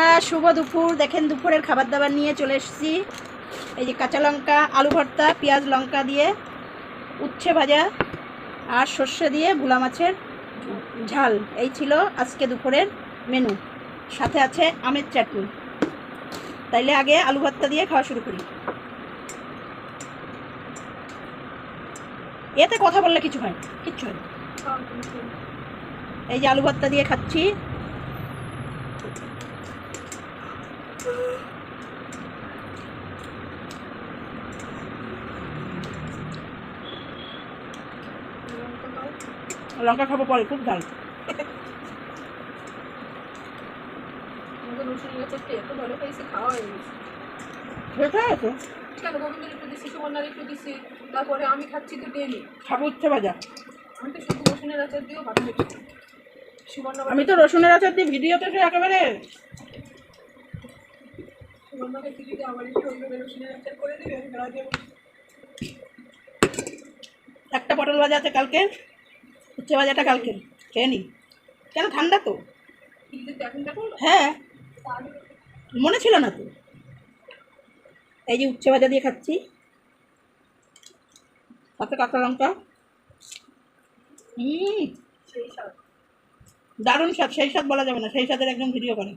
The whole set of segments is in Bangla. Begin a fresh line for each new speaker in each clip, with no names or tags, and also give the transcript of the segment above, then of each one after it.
বন্ধুরা শুভ দুপুর। দেখেন দুপুরের খাবার দাবার নিয়ে চলে এসেছি। এই যে কাঁচা লঙ্কা, আলু ভর্তা, পেঁয়াজ লঙ্কা দিয়ে, উচ্ছে ভাজা আর সর্ষে দিয়ে ভোলা মাছের ঝাল। এই ছিল আজকে দুপুরের মেনু। সাথে আছে আমের চাটনি। তাইলে আগে আলু ভর্তা দিয়ে খাওয়া শুরু করি। এতে কথা বললে কিছু হয় কিচ্ছু হয় এই যে আলু ভর্তা দিয়ে খাচ্ছি। লঙ্কা খাব পরে খুব ঝাল।
ভালো তারপরে আমি খাচ্ছি তো ডেলি
খাব উচ্ছে ভাজা।
আমি তো শুধু রসুনের আচার দিয়েও ভাত সুবর্ণা
আমি তো রসুনের আচার দিয়ে ভিডিওতে তো
আমার একটু ওইভাবে রসুনের আচার করে দিবে আমি বেড়া দেবো
একটা পটল ভাজা আছে কালকে উচ্ছে ভাজাটা কালকে খেয়ে নি। কেন ঠান্ডা তো? হ্যাঁ। মনে ছিল না তো। এই যে উচ্ছে ভাজা দিয়ে খাচ্ছি। তাতে কাঁচা লঙ্কা। হুম দারুণ স্বাদ সেই স্বাদ বলা যাবে না সেই স্বাদের একদম ভিডিও করে।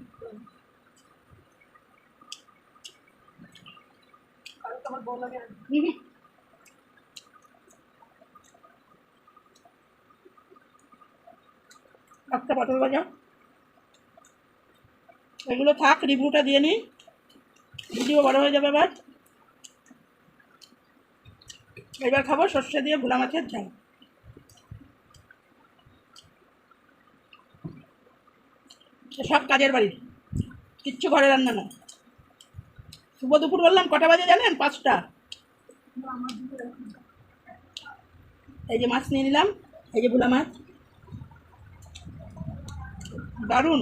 একটা পটল ভাজা। এগুলো থাক, রিভিউটা দিয়ে নিই ভিডিও বড় হয়ে যাবে এবার। এবার খাব সর্ষে দিয়ে ভোলা মাছের ঝাল। সব কাজের বাড়ি। কিচ্ছু ঘরে রান্না না শুভ দুপুর বললাম, কটা বাজে জানেন? পাঁচটা। এই যে মাছ নিয়ে নিলাম, এই যে ভোলা মাছ। দারুণ।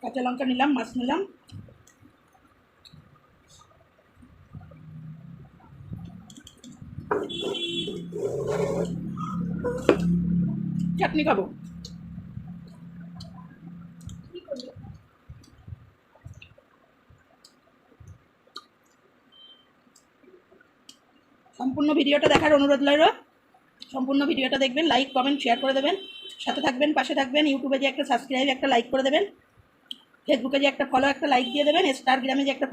কাঁচা লঙ্কা নিলাম, মাছ নিলাম। চাটনি খাব। সম্পূর্ণ ভিডিওটা দেখার অনুরোধ রইল। সম্পূর্ণ ভিডিওটা দেখবেন লাইক কমেন্ট শেয়ার করে দেবেন। সাথে থাকবেন, পাশে থাকবেন ইউটিউবে যে একটা সাবস্ক্রাইব একটা লাইক করে দেবেন। ফেসবুকে যে একটা ফলো একটা লাইক দিয়ে দেবেন স্টার যে একটা